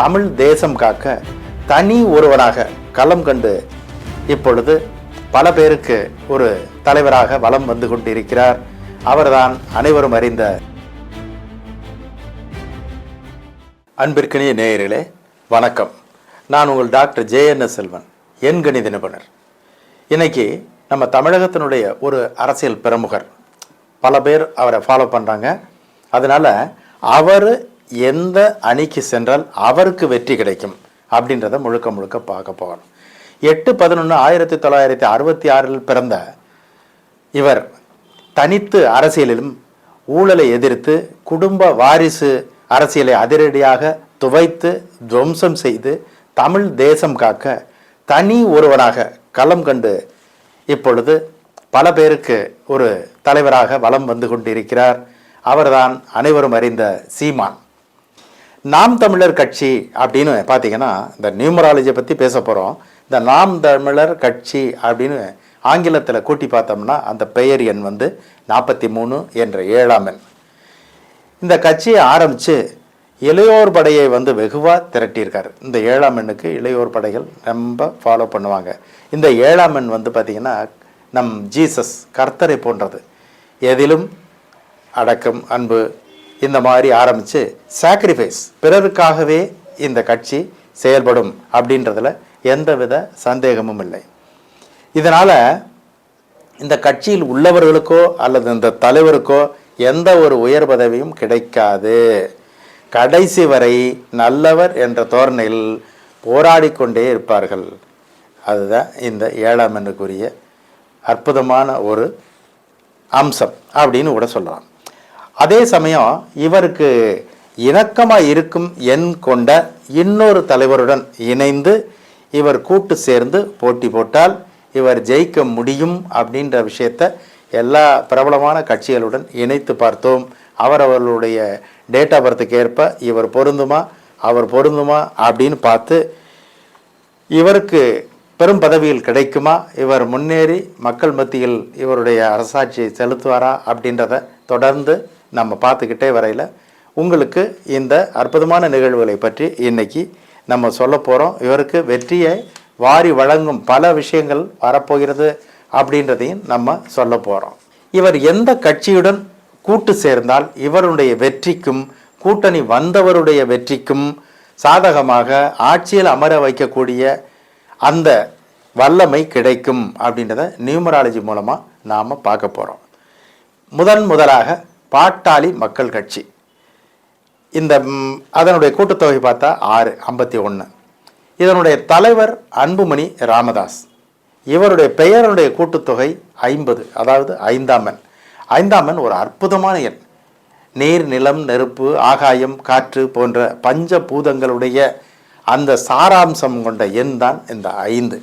தமிழ் தேசம் காக்க தனி ஒருவராக களம் கண்டு இப்பொழுது பல பேருக்கு ஒரு தலைவராக வலம் வந்து கொண்டிருக்கிறார். அவர்தான் அனைவரும் அறிந்த அன்பிற்கினிய நேயர்களே வணக்கம். நான் உங்கள் டாக்டர் ஜேஎன்எஸ் செல்வன் என் கணித நிபுணர் இன்னைக்கு நம்ம தமிழகத்தினுடைய ஒரு அரசியல் பிரமுகர். பல பேர் அவரை ஃபாலோ பண்ணுறாங்க அதனால் அவர் எந்த அணிக்கு சென்றால் அவருக்கு வெற்றி கிடைக்கும் அப்படின்றத முழுக்க முழுக்க பார்க்க போகணும். எட்டு பதினொன்று ஆயிரத்தி தொள்ளாயிரத்தி அறுபத்தி ஆறில் பிறந்த இவர் தனித்து அரசியலிலும் ஊழலை எதிர்த்து குடும்ப வாரிசு அரசியலை அதிரடியாக துவைத்து துவம்சம் செய்து தமிழ் தேசம் காக்க தனி ஒருவனாக களம் கண்டு இப்பொழுது பல பேருக்கு ஒரு தலைவராக வலம் வந்து கொண்டிருக்கிறார். அவர்தான் அனைவரும் அறிந்த சீமான். நாம் தமிழர் கட்சி அப்படின்னு பார்த்தீங்கன்னா இந்த நியூமராலஜியை பற்றி பேச போகிறோம் இந்த நாம் தமிழர் கட்சி அப்படின்னு ஆங்கிலத்தில் கூட்டி பார்த்தோம்னா அந்த பெயர் எண் வந்து நாற்பத்தி மூணு என்ற ஏழாம் எண். இந்த கட்சியை ஆரம்பித்து இளையோர் படையை வந்து வெகுவாக திரட்டியிருக்காரு. இந்த ஏழாம் எண்ணுக்கு இளையோர் படைகள் ரொம்ப ஃபாலோ பண்ணுவாங்க. இந்த ஏழாம் எண் வந்து பார்த்திங்கன்னா நம் ஜீசஸ் கர்த்தரை போன்றது. எதிலும் அடக்கம் அன்பு இந்த மாதிரி ஆரம்பித்து சாக்ரிஃபைஸ் பிறருக்காகவே இந்த கட்சி செயல்படும் அப்படின்றதில் எந்தவித சந்தேகமும் இல்லை. இதனால் இந்த கட்சியில் உள்ளவர்களுக்கோ அல்லது இந்த தலைவருக்கோ எந்த ஒரு உயர் பதவியும் கிடைக்காது. கடைசி வரை நல்லவர் என்ற தோரணையில் போராடிக்கொண்டே இருப்பார்கள். அதுதான் இந்த ஏழாம் எண்ணுக்குரிய அற்புதமான ஒரு அம்சம் அப்படின்னு கூட சொல்லலாம். அதே சமயம் இவருக்கு இணக்கமாக இருக்கும் எண் கொண்ட இன்னொரு தலைவருடன் இணைந்து இவர் கூட்டு சேர்ந்து போட்டி போட்டால் இவர் ஜெயிக்க முடியும் அப்படின்ற விஷயத்த எல்லா பிரபலமான கட்சிகளுடன் இணைத்து பார்த்தோம். அவரவர்களுடைய டேட் ஆஃப் பர்த்துக்கு ஏற்ப இவர் பொருந்துமா அவர் பொருந்துமா அப்படின்னு பார்த்து இவருக்கு பெரும் பதவியில் கிடைக்குமா இவர் முன்னேறி மக்கள் மத்தியில் இவருடைய அரசாட்சியை செலுத்துவாரா அப்படின்றத தொடர்ந்து நம்ம பார்த்துக்கிட்டே வரையில் உங்களுக்கு இந்த அற்புதமான நிகழ்வுகளை பற்றி இன்னைக்கு நம்ம சொல்ல போகிறோம் இவருக்கு வெற்றியை வாரி வழங்கும் பல விஷயங்கள் வரப்போகிறது அப்படின்றதையும் நம்ம சொல்ல போகிறோம் இவர் எந்த கட்சியுடன் கூட்டு சேர்ந்தால் இவருடைய வெற்றிக்கும் கூட்டணி வந்தவருடைய வெற்றிக்கும் சாதகமாக ஆட்சியில் அமர வைக்கக்கூடிய அந்த வல்லமை கிடைக்கும் அப்படின்றத நியூமராலஜி மூலமாக நாம் பார்க்க போகிறோம் முதன் முதலாக பாட்டாளி மக்கள் கட்சி. இந்த அதனுடைய கூட்டுத்தொகை பார்த்தா ஆறு ஐம்பத்தி ஒன்று இதனுடைய தலைவர் அன்புமணி ராமதாஸ். இவருடைய பெயருடைய கூட்டுத்தொகை ஐம்பது அதாவது ஐந்தாமன் ஐந்தாமன் ஐந்தாம் ஒரு அற்புதமான எண். நீர் நிலம் நெருப்பு ஆகாயம் காற்று போன்ற பஞ்ச பூதங்களுடைய அந்த சாராம்சம் கொண்ட எண் தான் இந்த ஐந்து.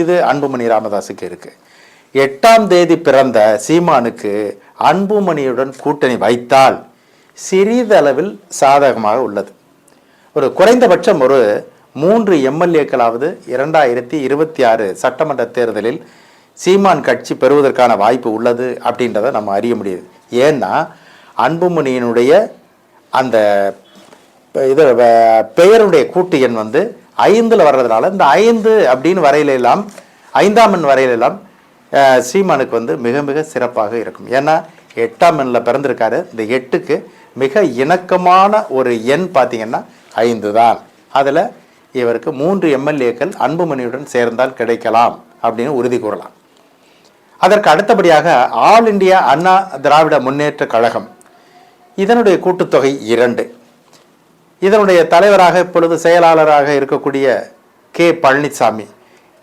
இது அன்புமணி ராமதாஸுக்கு இருக்குது எட்டாம் தேதி பிறந்த சீமானுக்கு அன்புமணியுடன் கூட்டணி வைத்தால் சிறிதளவில் சாதகமாக உள்ளது. ஒரு குறைந்தபட்சம் ஒரு மூன்று எம்எல்ஏக்களாவது இரண்டாயிரத்தி இருபத்தி ஆறு சட்டமன்ற தேர்தலில் சீமான் கட்சி பெறுவதற்கான வாய்ப்பு உள்ளது அப்படின்றத நம்ம அறிய முடியுது. ஏன்னா அன்புமணியினுடைய அந்த இது பெயருடைய கூட்டு எண் வந்து ஐந்தில் வர்றதுனால இந்த ஐந்து அப்படின்னு வரையிலெல்லாம் ஐந்தாம் எண் வரையிலெல்லாம் சீமானுக்கு வந்து மிக மிக சிறப்பாக இருக்கும். ஏன்னா எட்டாம் எண்ணில் பிறந்திருக்காரு. இந்த எட்டுக்கு மிக இணக்கமான ஒரு எண் பார்த்தீங்கன்னா ஐந்து தான். அதில் இவருக்கு மூன்று எம்எல்ஏக்கள் அன்புமணியுடன் சேர்ந்தால் கிடைக்கலாம் அப்படின்னு உறுதி கூறலாம். அதற்கு அடுத்தபடியாக ஆல் இந்தியா அண்ணா திராவிட முன்னேற்ற கழகம். இதனுடைய கூட்டுத்தொகை இரண்டு. இதனுடைய தலைவராக இப்பொழுது செயலாளராக இருக்கக்கூடிய கே பழனிசாமி.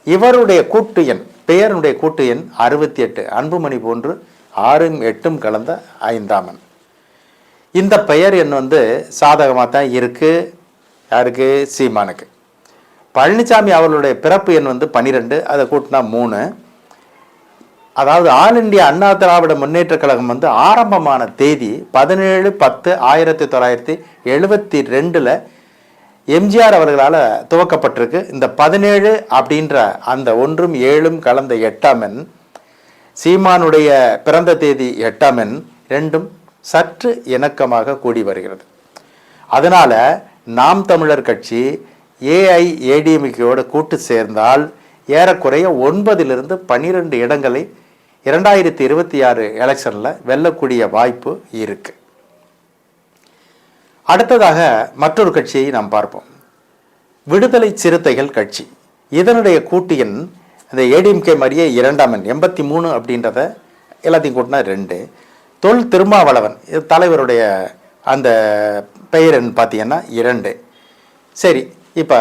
இவருடைய கூட்டு எண் பெயருடைய கூட்டு எண் அறுபத்தி எட்டு. அன்புமணி போன்று ஆறும் எட்டும் கலந்த ஐந்தாம் இந்த பெயர் எண் வந்து சாதகமாக தான் இருக்கு. யாருக்கு? சீமானுக்கு. பழனிசாமி அவர்களுடைய பிறப்பு எண் வந்து பன்னிரெண்டு அதை கூட்டினா மூணு. அதாவது ஆல் இந்தியா அண்ணா திராவிட முன்னேற்ற கழகம் வந்து ஆரம்பமான தேதி பதினேழு பத்து ஆயிரத்தி தொள்ளாயிரத்தி எழுபத்தி ரெண்டில் எம்ஜிஆர் அவர்களால் துவக்கப்பட்டிருக்கு. இந்த பதினேழு அப்படின்ற அந்த ஒன்றும் ஏழும் கலந்த எட்டாம் எண் சீமானுடைய பிறந்த தேதி எட்டாம் எண் ரெண்டும் சற்று இணக்கமாக கூடி வருகிறது. அதனால் நாம் தமிழர் கட்சி ஏஐஏடிஎம்கேயோட கூட்டு சேர்ந்தால் ஏறக்குறைய ஒன்பதிலிருந்து பன்னிரெண்டு இடங்களை இரண்டாயிரத்தி இருபத்தி ஆறு எலெக்ஷனில் வெல்லக்கூடிய வாய்ப்பு இருக்குது அடுத்ததாக மற்றொரு கட்சியை நாம் பார்ப்போம். விடுதலை சிறுத்தைகள் கட்சி. இதனுடைய கூட்டு எண் இந்த ஏடிஎம்கே மாதிரியே இரண்டாம் எண் எண்பத்தி மூணு அப்படின்றத எல்லாத்தையும் கூட்டினா ரெண்டு. தொல் திருமாவளவன் இது தலைவருடைய அந்த பெயர் எண் பார்த்தீங்கன்னா இரண்டு. சரி இப்போ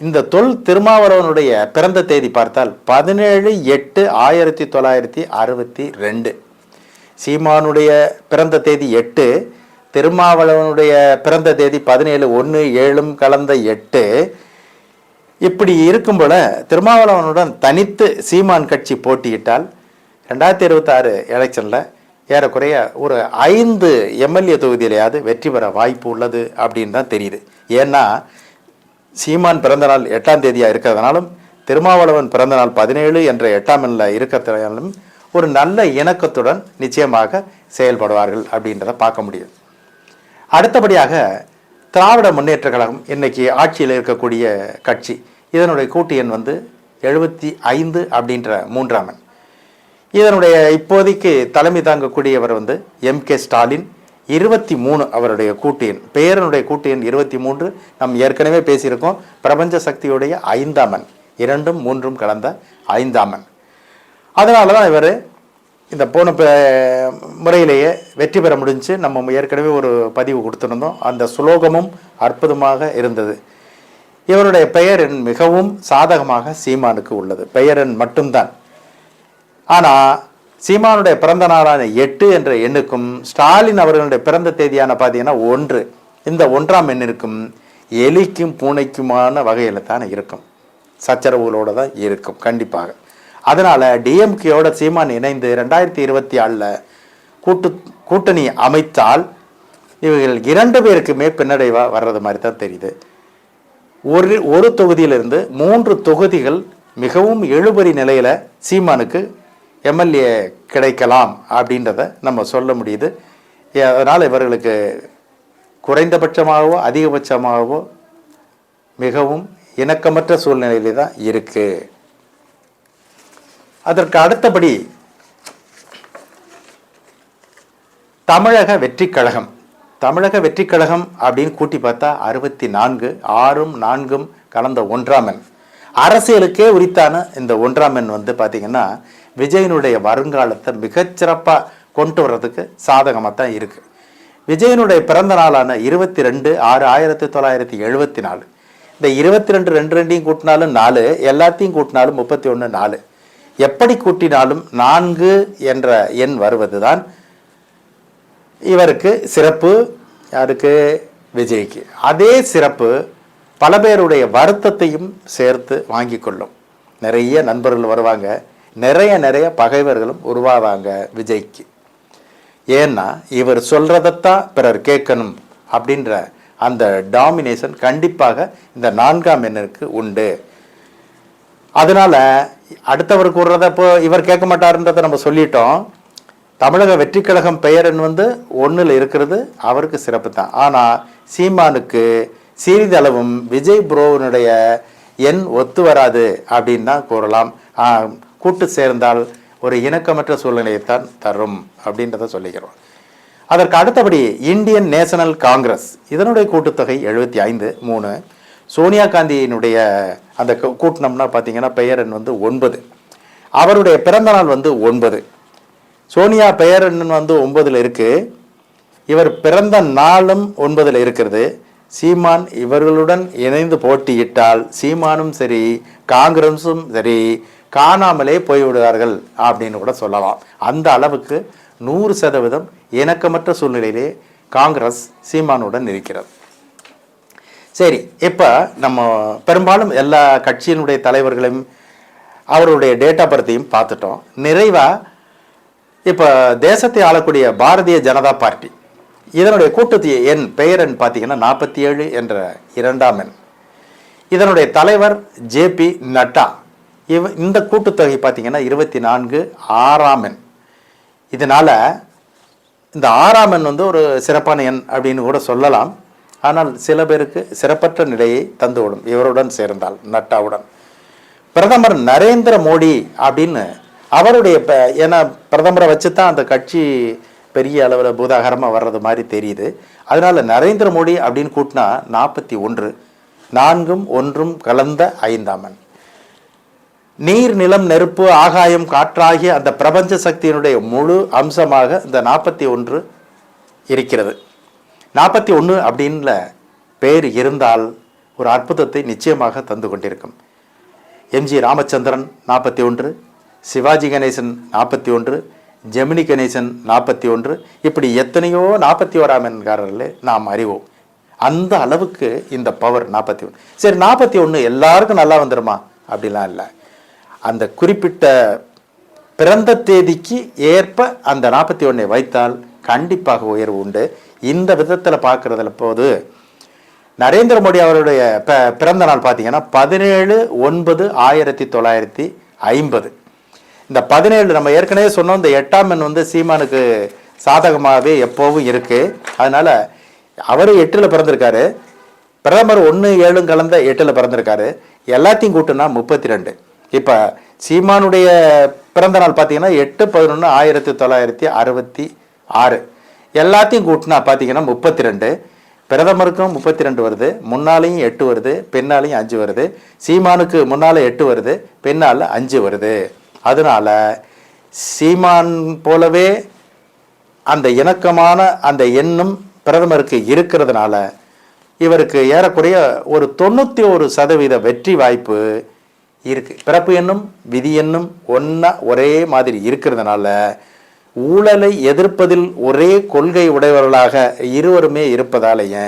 இந்த தொல் திருமாவளவனுடைய பிறந்த தேதி பார்த்தால் பதினேழு எட்டு ஆயிரத்தி தொள்ளாயிரத்தி அறுபத்தி ரெண்டு. சீமானுடைய பிறந்த தேதி எட்டு திருமாவளவனுடைய பிறந்த தேதி பதினேழு ஒன்று ஏழும் கலந்த எட்டு. இப்படி இருக்கும் போல திருமாவளவனுடன் தனித்து சீமான் கட்சி போட்டியிட்டால் ரெண்டாயிரத்தி இருபத்தாறு எலெக்ஷனில் ஏறக்குறைய ஒரு ஐந்து எம்எல்ஏ தொகுதியிலையாவது வெற்றி பெற வாய்ப்பு உள்ளது அப்படின்னு தான் தெரியுது. ஏன்னா சீமான் பிறந்தநாள் எட்டாம் தேதியாக இருக்கிறதுனாலும் திருமாவளவன் பிறந்தநாள் பதினேழு என்ற எட்டாம் எண்ணில் இருக்கிறதுனாலும் ஒரு நல்ல இணக்கத்துடன் நிச்சயமாக செயல்படுவார்கள் அப்படின்றத பார்க்க முடியுது அடுத்தபடியாக திராவிட முன்னேற்ற கழகம் இன்னைக்கு ஆட்சியில் இருக்கக்கூடிய கட்சி. இதனுடைய கூட்டு எண் வந்து எழுபத்தி ஐந்து அப்படின்ற மூன்றாமன். இதனுடைய இப்போதைக்கு தலைமை தாங்கக்கூடியவர் வந்து எம் கே ஸ்டாலின். இருபத்தி மூணு அவருடைய கூட்டு எண். பெயரனுடைய கூட்டு எண் இருபத்தி மூன்று. நாம் ஏற்கனவே பேசியிருக்கோம். பிரபஞ்ச சக்தியுடைய ஐந்தாமன். இரண்டும் மூன்றும் கலந்த ஐந்தாமன். அதனால தான் இவர் இந்த போன முறையிலேயே வெற்றி பெற முடிஞ்சு நம்ம ஏற்கனவே ஒரு பதிவு கொடுத்துருந்தோம். அந்த சுலோகமும் அற்புதமாக இருந்தது. இவருடைய பெயர் மிகவும் சாதகமாக சீமானுக்கு உள்ளது. பெயரன் மட்டும்தான். ஆனால் சீமானுடைய பிறந்த நாளான எட்டு என்ற எண்ணுக்கும் ஸ்டாலின் அவர்களுடைய பிறந்த தேதியான பார்த்தீங்கன்னா ஒன்று. இந்த ஒன்றாம் எண்ணிற்கும் எலிக்கும் பூனைக்குமான வகையில் தான் இருக்கும். சச்சரவுகளோட தான் இருக்கும் கண்டிப்பாக. அதனால் டிஎம்கேயோட சீமான் இணைந்து ரெண்டாயிரத்தி இருபத்தி ஆறில் கூட்டு கூட்டணி அமைத்தால் இவர்கள் இரண்டு பேருக்குமே பின்னடைவாக வர்றது மாதிரி தான் தெரியுது. ஒரு ஒரு தொகுதியிலிருந்து மூன்று தொகுதிகள் மிகவும் எழுபறி நிலையில் சீமானுக்கு எம்எல்ஏ கிடைக்கலாம் அப்படின்றத நம்ம சொல்ல முடியுது. அதனால் இவர்களுக்கு குறைந்தபட்சமாகவோ அதிகபட்சமாகவோ மிகவும் இணக்கமற்ற சூழ்நிலையிலே தான் இருக்குது அதற்கு அடுத்தபடி தமிழக வெற்றி கழகம். தமிழக வெற்றி கழகம் அப்படின்னு கூட்டி பார்த்தா அறுபத்தி நான்கு ஆறும் நான்கும் கலந்த ஒன்றாமன் அரசியலுக்கே உரித்தான இந்த ஒன்றாமன் வந்து பார்த்திங்கன்னா விஜயனுடைய வருங்காலத்தை மிகச்சிறப்பாக கொண்டு வர்றதுக்கு சாதகமாக தான் இருக்குது விஜயனுடைய பிறந்த நாளான இருபத்தி ரெண்டு ஆறு ஆயிரத்தி தொள்ளாயிரத்தி எழுபத்தி நாலு. இந்த இருபத்தி ரெண்டு ரெண்டு ரெண்டையும் கூட்டினாலும் நாலு எல்லாத்தையும் கூட்டினாலும் முப்பத்தி ஒன்று நாலு. எப்படி கூட்டினாலும் நான்கு என்ற எண் வருவது தான் இவருக்கு சிறப்பு யாருக்கு விஜய்க்கு. அதே சிறப்பு பல பேருடைய வருத்தத்தையும் சேர்த்து வாங்கி கொள்ளும். நிறைய நண்பர்கள் வருவாங்க. நிறைய நிறைய பகைவர்களும் உருவாவாங்க விஜய்க்கு. ஏன்னா இவர் சொல்கிறதத்தான் பிறர் கேட்கணும் அப்படின்ற அந்த டாமினேஷன் கண்டிப்பாக இந்த நான்காம் எண்ணிற்கு உண்டு. அதனால் அடுத்தவர் கூறுறத இப்போ இவர் கேட்க மாட்டாருன்றதை நம்ம சொல்லிட்டோம். தமிழக வெற்றி கழகம் பெயரன் வந்து ஒன்றில் இருக்கிறது அவருக்கு சிறப்பு தான். ஆனால் சீமானுக்கு சிறிதளவும் விஜய் புரோவினுடைய எண் ஒத்து வராது அப்படின்னு தான் கூறலாம். கூட்டு சேர்ந்தால் ஒரு இணக்கமற்ற சூழ்நிலையைத்தான் தரும் அப்படின்றத சொல்லிக்கிறோம் அதற்கு அடுத்தபடி இந்தியன் நேஷனல் காங்கிரஸ். இதனுடைய கூட்டுத்தொகை எழுபத்தி ஐந்து மூணு. சோனியா காந்தியினுடைய அந்த கூட்டினம்னா பார்த்தீங்கன்னா பெயரன் வந்து ஒன்பது. அவருடைய பிறந்த நாள் வந்து ஒன்பது. சோனியா பெயரன் வந்து ஒன்பதில் இருக்குது இவர் பிறந்த நாளும் ஒன்பதில் இருக்கிறது. சீமான் இவர்களுடன் இணைந்து போட்டியிட்டால் சீமானும் சரி காங்கிரஸும் சரி காணாமலே போய்விடுவார்கள் அப்படின்னு கூட சொல்லலாம். அந்த அளவுக்கு நூறு சதவீதம் இணக்கமற்ற சூழ்நிலையிலே காங்கிரஸ் சீமானுடன் இருக்கிறது. சரி இப்போ நம்ம பெரும்பாலும் எல்லா கட்சியினுடைய தலைவர்களையும் அவருடைய டேட்டா பர்த்தையும் பார்த்துட்டோம். நிறைவாக இப்போ தேசத்தை ஆளக்கூடிய பாரதிய ஜனதா பார்ட்டி. இதனுடைய கூட்டத்து எண் பெயர் எண் பார்த்தீங்கன்னா நாற்பத்தி ஏழு என்ற இரண்டாம் எண். இதனுடைய தலைவர் ஜேபி நட்டா. இவ இந்த கூட்டுத்தொகை பார்த்தீங்கன்னா இருபத்தி நான்கு ஆறாம் எண். இதனால் இந்த ஆறாம் எண் வந்து ஒரு சிறப்பான எண் அப்படின்னு கூட சொல்லலாம். ஆனால் சில பேருக்கு சிறப்பற்ற நிலையை தந்துவிடும். இவருடன் சேர்ந்தால் நட்டாவுடன். பிரதமர் நரேந்திர மோடி அப்படின்னு அவருடைய ப- ஏன்னா பிரதமரை வச்சு தான் அந்த கட்சி பெரிய அளவில் பூதாகரமாக வர்றது மாதிரி தெரியுது. அதனால் நரேந்திர மோடி அப்படின்னு கூட்டினா நாற்பத்தி ஒன்று நான்கும் ஒன்றும் கலந்த ஐந்தாமன் நீர் நிலம் நெருப்பு ஆகாயம் காற்றாகிய அந்த பிரபஞ்ச சக்தியினுடைய முழு அம்சமாக இந்த நாற்பத்தி ஒன்று இருக்கிறது. நாற்பத்தி ஒன்று அப்படின்ல பேர் இருந்தால் ஒரு அற்புதத்தை நிச்சயமாக தந்து கொண்டிருக்கும். எம்ஜி ராமச்சந்திரன் நாற்பத்தி ஒன்று சிவாஜி கணேசன் நாற்பத்தி ஒன்று ஜெமினி கணேசன் நாற்பத்தி ஒன்று இப்படி எத்தனையோ நாற்பத்தி ஓராம் என்காரர்களே நாம் அறிவோம். அந்த அளவுக்கு இந்த பவர் நாற்பத்தி ஒன்று. சரி நாற்பத்தி ஒன்று எல்லாருக்கும் நல்லா வந்துடுமா அப்படிலாம் இல்லை. அந்த குறிப்பிட்ட பிறந்த தேதிக்கு ஏற்ப அந்த நாற்பத்தி ஒன்றை வைத்தால் கண்டிப்பாக உயர்வு உண்டு. இந்த விதத்தில் பார்க்குறதுல போது நரேந்திர மோடி அவருடைய ப- பிறந்த நாள் பார்த்தீங்கன்னா பதினேழு ஒன்பது ஆயிரத்தி தொள்ளாயிரத்தி ஐம்பது. இந்த பதினேழு நம்ம ஏற்கனவே சொன்னோம் இந்த எட்டாம் எண் வந்து சீமானுக்கு சாதகமாகவே எப்போவும் இருக்குது அதனால் அவர் எட்டில் பிறந்திருக்காரு. பிரதமர் ஒன்று ஏழும் கலந்த எட்டில் பிறந்திருக்காரு. எல்லாத்தையும் கூட்டுனா முப்பத்தி ரெண்டு இப்போ சீமானுடைய பிறந்த நாள் பார்த்தீங்கன்னா எட்டு பதினொன்று ஆயிரத்தி தொள்ளாயிரத்தி அறுபத்தி ஆறு. எல்லாத்தையும் கூட்டினா பார்த்தீங்கன்னா முப்பத்தி ரெண்டு பிரதமருக்கும் முப்பத்தி ரெண்டு வருது. முன்னாலையும் எட்டு வருது. பெண்ணாலையும் அஞ்சு வருது. சீமானுக்கு முன்னால் எட்டு வருது. பெண்ணால் அஞ்சு வருது. அதனால சீமான் போலவே அந்த இணக்கமான அந்த எண்ணம் பிரதமருக்கு இருக்கிறதுனால இவருக்கு ஏறக்குறைய ஒரு தொண்ணூற்றி ஒரு சதவீத வெற்றி வாய்ப்பு இருக்குது பிறப்பு எண்ணும் விதி எண்ணும் ஒன்றா ஒரே மாதிரி இருக்கிறதுனால ஊழலை எதிர்ப்பதில் ஒரே கொள்கை உடையவர்களாக இருவருமே இருப்பதாலேயே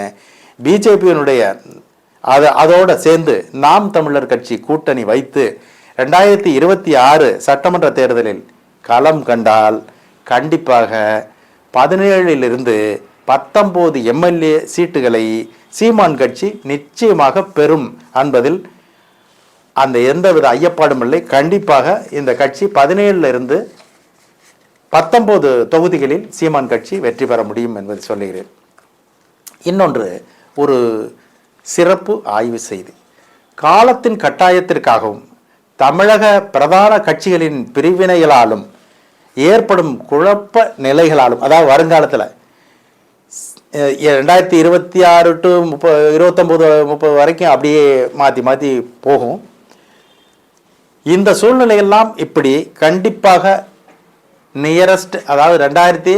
பிஜேபியினுடைய அது அதோடு சேர்ந்து நாம் தமிழர் கட்சி கூட்டணி வைத்து ரெண்டாயிரத்தி இருபத்தி ஆறு சட்டமன்ற தேர்தலில் களம் கண்டால் கண்டிப்பாக பதினேழிலிருந்து பத்தொம்போது எம்எல்ஏ சீட்டுகளை சீமான் கட்சி நிச்சயமாக பெறும் என்பதில் அந்த எந்தவித ஐயப்பாடும் இல்லை. கண்டிப்பாக இந்த கட்சி பதினேழுல இருந்து பத்தொம்போது தொகுதிகளில் சீமான் கட்சி வெற்றி பெற முடியும் என்பதை சொல்லுகிறேன். இன்னொன்று ஒரு சிறப்பு ஆய்வு செய்தி. காலத்தின் கட்டாயத்திற்காகவும் தமிழக பிரதான கட்சிகளின் பிரிவினைகளாலும் ஏற்படும் குழப்ப நிலைகளாலும் அதாவது வருங்காலத்தில் ரெண்டாயிரத்தி இருபத்தி ஆறு டு முப்பது இருபத்தொம்போது முப்பது வரைக்கும் அப்படியே மாற்றி மாற்றி போகும். இந்த சூழ்நிலையெல்லாம் இப்படி கண்டிப்பாக நியரஸ்ட் அதாவது ரெண்டாயிரத்தி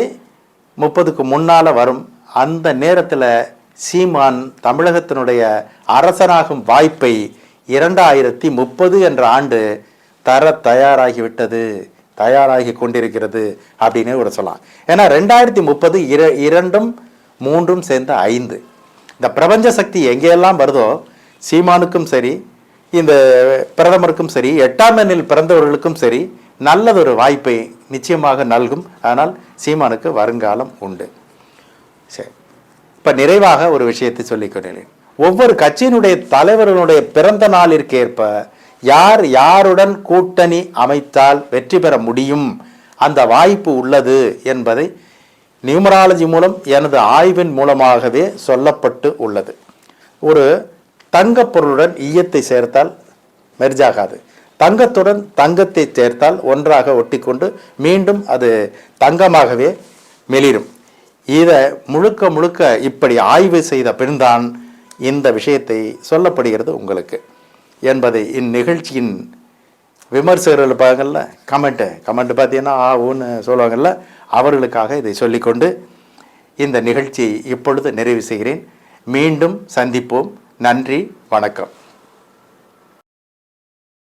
முப்பதுக்கு முன்னால் வரும் அந்த நேரத்தில் சீமான் தமிழகத்தினுடைய அரசனாகும் வாய்ப்பை இரண்டாயிரத்தி முப்பது என்ற ஆண்டு தர தயாராகிவிட்டது தயாராகி கொண்டிருக்கிறது அப்படின்னு ஒரு சொல்லலாம். ஏன்னா ரெண்டாயிரத்தி முப்பது இர இரண்டும் மூன்றும் சேர்ந்த ஐந்து. இந்த பிரபஞ்ச சக்தி எங்கெல்லாம் வருதோ சீமானுக்கும் சரி இந்த பிரதமருக்கும் சரி எட்டாம் எண்ணில் பிறந்தவர்களுக்கும் சரி நல்லதொரு வாய்ப்பை நிச்சயமாக நல்கும். ஆனால் சீமானுக்கு வருங்காலம் உண்டு. சரி. இப்போ நிறைவாக ஒரு விஷயத்தை சொல்லிக்கொண்டேன் ஒவ்வொரு கட்சியினுடைய தலைவர்களுடைய பிறந்த நாளிற்கேற்ப யார் யாருடன் கூட்டணி அமைத்தால் வெற்றி பெற முடியும்? அந்த வாய்ப்பு உள்ளது என்பதை நியூமராலஜி மூலம் எனது ஆய்வின் மூலமாகவே சொல்லப்பட்டு உள்ளது. ஒரு தங்கப் பொருளுடன் ஈயத்தை சேர்த்தால் மெர்ஜாகாது. தங்கத்துடன் தங்கத்தை சேர்த்தால் ஒன்றாக ஒட்டிக்கொண்டு மீண்டும் அது தங்கமாகவே மெளிரும் இதை முழுக்க முழுக்க இப்படி ஆய்வு செய்த பின்தான் இந்த விஷயத்தை சொல்லப்படுகிறது உங்களுக்கு. என்பதை இந்நிகழ்ச்சியின் விமர்சகர்கள் இருப்பாங்கல்ல கமெண்ட்டு கமெண்ட் பார்த்தீங்கன்னா ஆ ஊன்னு சொல்லுவாங்கல்ல அவர்களுக்காக இதை சொல்லிக்கொண்டு இந்த நிகழ்ச்சியை இப்பொழுது நிறைவு செய்கிறேன். மீண்டும் சந்திப்போம். நன்றி வணக்கம்.